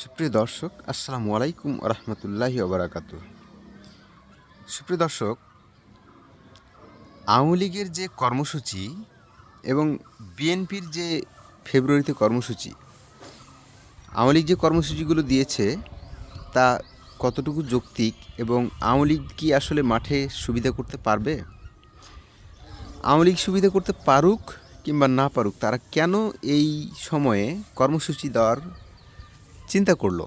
সুপ্রিয় দর্শক, আসসালামু আলাইকুম রহমতুল্লাহি ওবরাকাত সুপ্রিয় দর্শক, আওয়ামী লীগের যে কর্মসূচি এবং বিএনপির যে ফেব্রুয়ারিতে কর্মসূচি, আওয়ামী লীগ যে কর্মসূচিগুলো দিয়েছে, তা কতটুকু যৌক্তিক এবং আওয়ামী লীগ কি আসলে মাঠে সুবিধা করতে পারবে? আওয়ামী লীগ সুবিধা করতে পারুক কিংবা না পারুক, তারা কেন এই সময়ে কর্মসূচি দেওয়ার চিন্তা করল।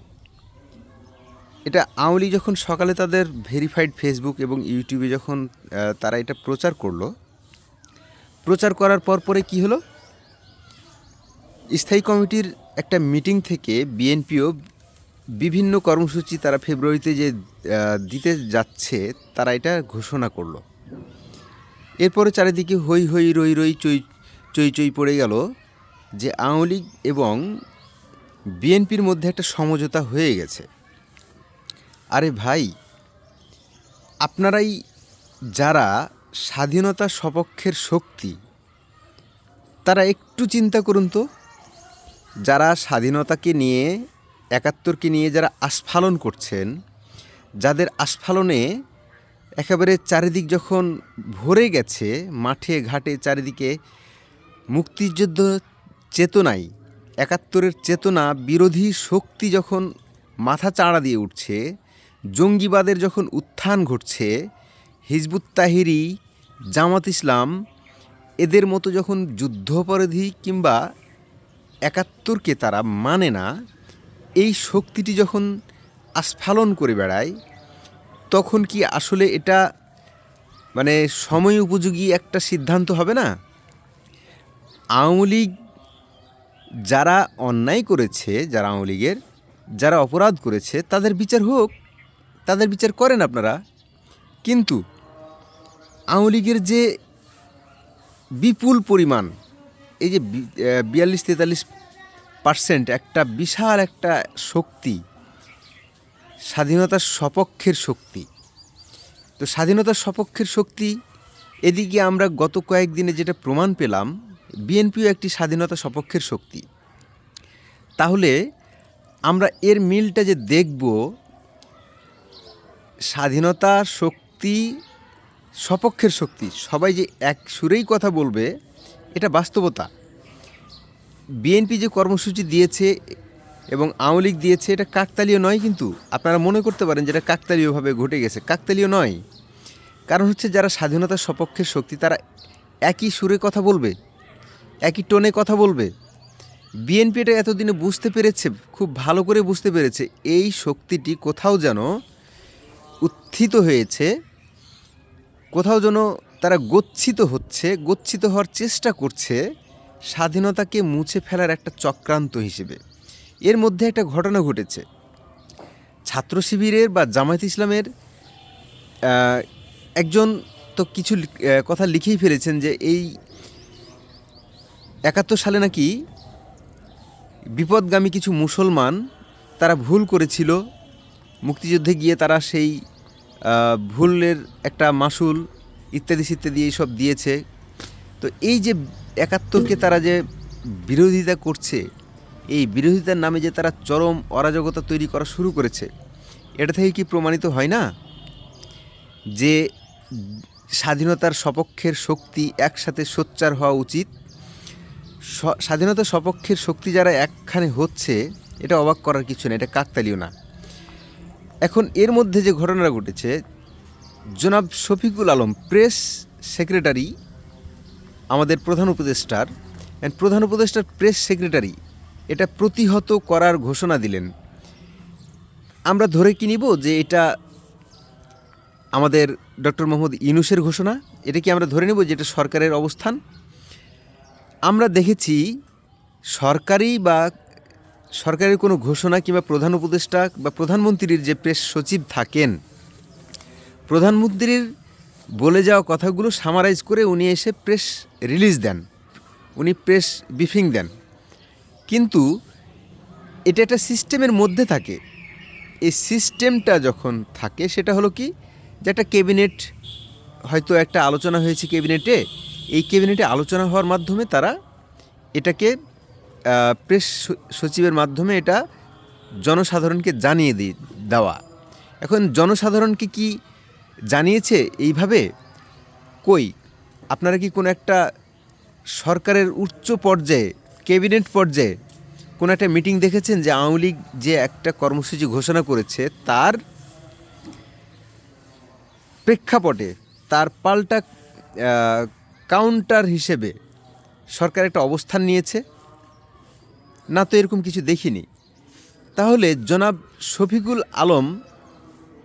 এটা আওয়ামী যখন সকালে তাদের ভেরিফাইড ফেসবুক এবং ইউটিউবে যখন তারা এটা প্রচার করল, প্রচার করার পর পরে কী হলো? স্থায়ী কমিটির একটা মিটিং থেকে বিএনপিও বিভিন্ন কর্মসূচি তারা ফেব্রুয়ারিতে যে দিতে যাচ্ছে, তারা এটা ঘোষণা করল। এরপরে চারিদিকে হই হই রই রই চই চই চই পড়ে গেল যে আওয়ামী লীগ এবং বিএনপির মধ্যে একটা সমঝোতা হয়ে গেছে। আরে ভাই, আপনারাই যারা স্বাধীনতা সপক্ষের শক্তি, তারা একটু চিন্তা করুন তো। যারা স্বাধীনতাকে নিয়ে, একাত্তরকে নিয়ে যারা আস্ফালন করছেন, যাদের আস্ফালনে একেবারে চারিদিক যখন ভরে গেছে, মাঠে ঘাটে চারিদিকে মুক্তিযুদ্ধ চেতনায় একাত্তরের চেতনা বিরোধী শক্তি যখন মাথা চাড়া দিয়ে উঠছে, জঙ্গিবাদের যখন উত্থান ঘটছে, হিজবুত তাহিরি, জামাত ইসলাম, এদের মতো যখন যুদ্ধপরাধী কিংবা একাত্তরকে তারা মানে না, এই শক্তিটি যখন আস্ফালন করে বেড়ায়, তখন কি আসলে এটা মানে সময় উপযোগী একটা সিদ্ধান্ত হবে না? আওয়ামী লীগ যারা অন্যায় করেছে, যারা আওয়ামী লীগের, যারা অপরাধ করেছে, তাদের বিচার হোক, তাদের বিচার করেন আপনারা। কিন্তু আওয়ামী লীগের যে বিপুল পরিমাণ, এই যে বিয়াল্লিশ তেতাল্লিশ পার্সেন্ট একটা বিশাল একটা শক্তি, স্বাধীনতার সপক্ষের শক্তি, তো স্বাধীনতার সপক্ষের শক্তি, এদিকে আমরা গত কয়েকদিনে যেটা প্রমাণ পেলাম বিএনপিও একটি স্বাধীনতা সপক্ষের শক্তি। তাহলে আমরা এর মিলটা যে দেখব, স্বাধীনতা শক্তি সপক্ষের শক্তি, সবাই যে এক সুরেই কথা বলবে, এটা বাস্তবতা। বিএনপি যে কর্মসূচি দিয়েছে এবং আওয়ামী লীগ দিয়েছে, এটা কাকতালীয় নয় কিন্তু, আপনারা মনে করতে পারেন যেটা কাকতালীয়ভাবে ঘটে গেছে। কাকতালীয় নয়। কারণ হচ্ছে যারা স্বাধীনতার সপক্ষের শক্তি, তারা একই সুরে কথা বলবে। একই টোনে কথা বলবে। বিএনপি এটা এতদিনে বুঝতে পেরেছে, খুব ভালো করে বুঝতে পেরেছে। এই শক্তিটি কোথাও যেন উত্থিত হয়েছে, কোথাও যেন তারা গচ্ছিত হচ্ছে, গচ্ছিত হওয়ার চেষ্টা করছে স্বাধীনতাকে মুছে ফেলার একটা চক্রান্ত হিসেবে। এর মধ্যে একটা ঘটনা ঘটেছে। ছাত্র শিবিরের বা জামায়াত ইসলামের একজন তো কিছু কথা লিখেই ফেলেছেন যে এই একাত্তর সালে নাকি বিপদগামী কিছু মুসলমান তারা ভুল করেছিল। মুক্তিযুদ্ধে গিয়ে তারা সেই ভুলের একটা মাসুল ইত্যাদি ইত্যাদি এইসব দিয়েছে। তো এই যে একাত্তরকে তারা যে বিরোধিতা করছে, এই বিরোধিতার নামে যে তারা চরম অরাজকতা তৈরি করা শুরু করেছে, এটা থেকে কি প্রমাণিত হয় না? যে স্বাধীনতার সপক্ষের শক্তি একসাথে সোচ্চার হওয়া উচিত স- স্বাধীনতার সপক্ষের শক্তি যারা একখানে হচ্ছে, এটা অবাক করার কিছু না এটা কাকতালীয় না। এখন এর মধ্যে যে ঘটনাটা ঘটেছে, জনাব শফিকুল আলম, প্রেস সেক্রেটারি, আমাদের প্রধান উপদেষ্টার অ্যান্ড প্রধান উপদেষ্টার প্রেস সেক্রেটারি, এটা প্রতিহত করার ঘোষণা দিলেন। আমরা ধরে কি নিব যে এটা আমাদের ডক্টর মোহাম্মদ ইনুসের ঘোষণা? এটা কি আমরা ধরে নেব যে এটা সরকারের অবস্থান? আমরা দেখেছি সরকারি বা সরকারের কোনো ঘোষণা কিংবা প্রধান উপদেষ্টা বা প্রধানমন্ত্রীর যে প্রেস সচিব থাকেন, প্রধানমন্ত্রীর বলে যাওয়া কথাগুলো সামারাইজ করে উনি এসে প্রেস রিলিজ দেন। উনি প্রেস ব্রিফিং দেন। কিন্তু এটা একটা সিস্টেমের মধ্যে থাকে। এই সিস্টেমটা যখন থাকে, সেটা হলো কি যে একটা ক্যাবিনেট হয়তো একটা আলোচনা হয়েছে ক্যাবিনেটে এই ক্যাবিনেটে আলোচনা হওয়ার মাধ্যমে তারা এটাকে প্রেস সচিবের মাধ্যমে এটা জনসাধারণকে জানিয়ে দি দেওয়া। এখন জনসাধারণকে কি জানিয়েছে এইভাবে? কই? আপনারা কি কোনো একটা সরকারের উচ্চ পর্যায়ে, ক্যাবিনেট পর্যায়ে কোনো একটা মিটিং দেখেছেন যে আওয়ামী লীগ যে একটা কর্মসূচি ঘোষণা করেছে, তার প্রেক্ষাপটে তার পাল্টা কাউন্টার হিসেবে সরকার একটা অবস্থান নিয়েছে। না তো এরকম কিছু দেখিনি। তাহলে জনাব শফিকুল আলম,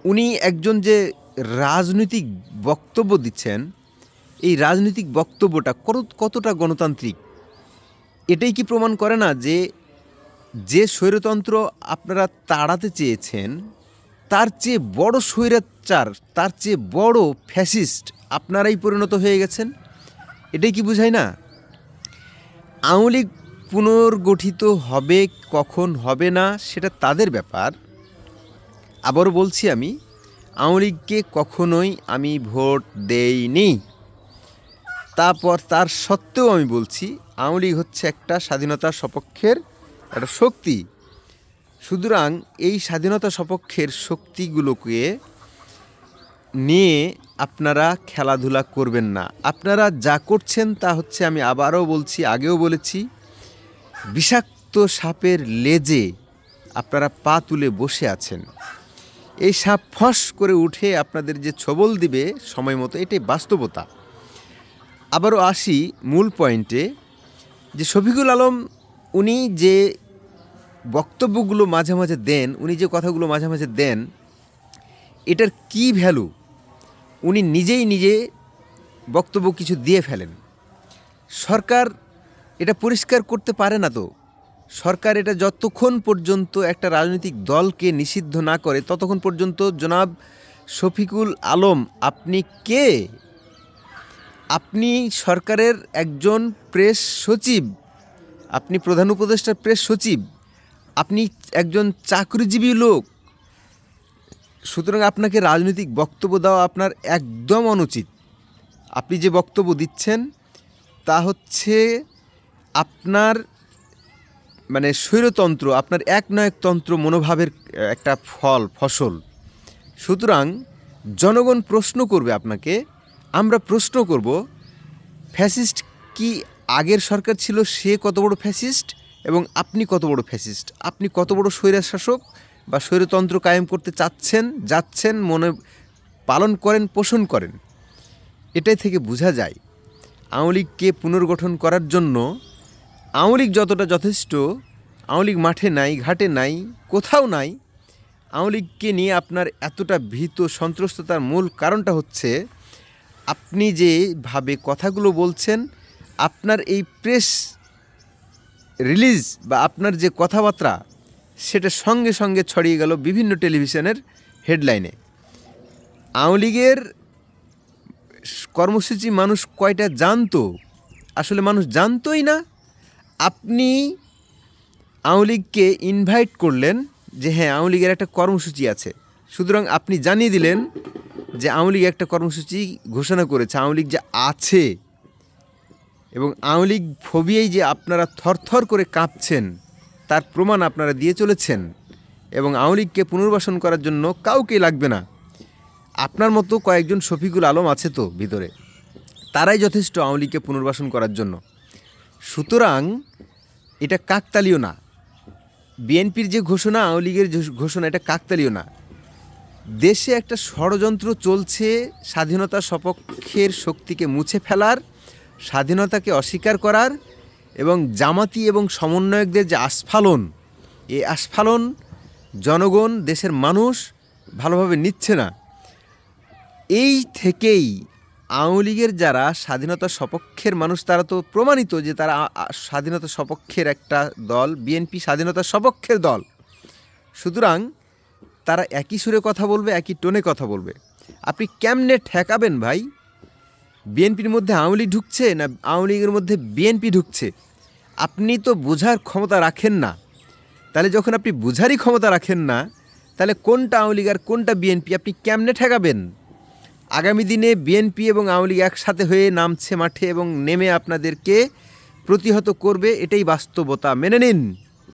উনি একজন যে রাজনৈতিক বক্তব্য দিচ্ছেন, এই রাজনৈতিক বক্তব্যটা কত- কতটা গণতান্ত্রিক? এটাই কি প্রমাণ করে না যে যে স্বৈরতন্ত্র আপনারা তাড়াতে চেয়েছেন, তার চেয়ে বড় স্বৈরাচার, তার চেয়ে বড় ফ্যাসিস্ট আপনারাই পরিণত হয়ে গেছেন? এটাই কি বুঝায় না? আওয়ামী লীগ পুনর্গঠিত হবে কখন হবে না সেটা তাদের ব্যাপার। আবারও বলছি আমি, আওয়ামী লীগকে কখনোই আমি ভোট দেইনি। তারপর তার সত্ত্বেও আমি বলছি, আওয়ামী লীগ হচ্ছে একটা স্বাধীনতা সপক্ষের একটা শক্তি। সুতরাং এই স্বাধীনতা সপক্ষের শক্তিগুলোকে নিয়ে আপনারা খেলাধুলা করবেন না। আপনারা যা করছেন তা হচ্ছে আমি আবারও বলছি, আগেও বলেছি, বিষাক্ত সাপের লেজে আপনারা পা তুলে বসে আছেন। এই সাপ ফস করে উঠে আপনাদের যে ছবল দিবে সময় মতো, এটাই বাস্তবতা। আবারও আসি মূল পয়েন্টে, যে শফিকুল আলম উনি যে বক্তব্যগুলো মাঝে মাঝে দেন, উনি যে কথাগুলো মাঝে মাঝে দেন, এটার কি ভ্যালু? উনি নিজেই নিজে বক্তব্য কিছু দিয়ে ফেলেন। সরকার এটা পরিষ্কার করতে পারে না তো। সরকার এটা যতক্ষণ পর্যন্ত একটা রাজনৈতিক দলকে নিষিদ্ধ না করে, ততক্ষণ পর্যন্ত জনাব শফিকুল আলম আপনি কে? আপনি সরকারের একজন প্রেস সচিব, আপনি প্রধান উপদেষ্টার প্রেস সচিব, আপনি একজন চাকরিজীবী লোক সুতরাং আপনাকে রাজনৈতিক বক্তব্য দেওয়া আপনার একদম অনুচিত। আপনি যে বক্তব্য দিচ্ছেন, তা হচ্ছে আপনার মানে স্বৈরতন্ত্র, আপনার এক একনায়কতন্ত্র মনোভাবের একটা ফল, ফসল। সুতরাং জনগণ প্রশ্ন করবে আপনাকে, আমরা প্রশ্ন করব, ফ্যাসিস্ট কি আগের সরকার ছিল, সে কত বড় ফ্যাসিস্ট এবং আপনি কত বড় ফ্যাসিস্ট? আপনি কত বড় স্বৈরা শাসক বা স্বৈরতন্ত্র কায়েম করতে চাচ্ছেন, যাচ্ছেন, মনে পালন করেন, পোষণ করেন। এটাই থেকে বোঝা যায় আওয়ামী পুনর্গঠন করার জন্য আওয়ামী যতটা যথেষ্ট, আওয়ামী মাঠে নাই, ঘাটে নাই, কোথাও নাই, আওয়ামী নিয়ে আপনার এতটা ভীত, সন্ত্রস্ততার মূল কারণটা হচ্ছে আপনি যেভাবে কথাগুলো বলছেন, আপনার এই প্রেস রিলিজ বা আপনার যে কথাবার্তা সেটা সঙ্গে সঙ্গে ছড়িয়ে গেল বিভিন্ন টেলিভিশনের হেডলাইনে। আওয়ামী লীগের কর্মসূচি মানুষ কয়টা জানতো? আসলে মানুষ জানতোই না। আপনি আওয়ামী লীগকে ইনভাইট করলেন যে হ্যাঁ আওয়ামী লীগের একটা কর্মসূচি আছে। সুতরাং আপনি জানিয়ে দিলেন যে আওয়ামী লীগ একটা কর্মসূচি ঘোষণা করেছে। আওয়ামী লীগ যে আছে এবং আওয়ামী লীগ ফোবিয়াই যে আপনারা থরথর করে কাঁপছেন তার প্রমাণ আপনারা দিয়ে চলেছেন এবং আওয়ামী লীগকে পুনর্বাসন করার জন্য কাউকে লাগবে না। আপনার মতো কয়েকজন শফিকুল আলম আছে তো ভিতরে। তারাই যথেষ্ট আওয়ামী লীগকে পুনর্বাসন করার জন্য। সুতরাং এটা কাকতালীয় না। বিএনপির যে ঘোষণা, আওয়ামী লীগের ঘোষণা, এটা কাকতালীয় না। দেশে একটা ষড়যন্ত্র চলছে, স্বাধীনতা সপক্ষের শক্তিকে মুছে ফেলার, স্বাধীনতাকে অস্বীকার করার এবং জামাতি এবং সমন্বয়কদের যে আস্ফালন, এই আস্ফালন জনগণ, দেশের মানুষ ভালোভাবে নিচ্ছে না। এই থেকেই আওয়ামী লীগের যারা স্বাধীনতা সপক্ষের মানুষ, তারা তো প্রমাণিত যে তারা স্বাধীনতা সপক্ষের একটা দল, বিএনপি স্বাধীনতা সপক্ষের দল। সুতরাং তারা একই সুরে কথা বলবে, একই টোনে কথা বলবে। আপনি কেমনে ঠেকাবেন ভাই? বিএনপির মধ্যে আওয়ামী লীগ ঢুকছে না আওয়ামী লীগের মধ্যে বিএনপি ঢুকছে? আপনি তো বোঝার ক্ষমতা রাখেন না। তাহলে যখন আপনি বোঝারই ক্ষমতা রাখেন না, তাহলে কোনটা আওয়ামী লীগ আর কোনটা বিএনপি আপনি কেমনে ঠেকাবেন? আগামী দিনে বিএনপি এবং আওয়ামী লীগ একসাথে হয়ে নামছে মাঠে এবং নেমে আপনাদেরকে প্রতিহত করবে, এটাই বাস্তবতা। মেনে নিন।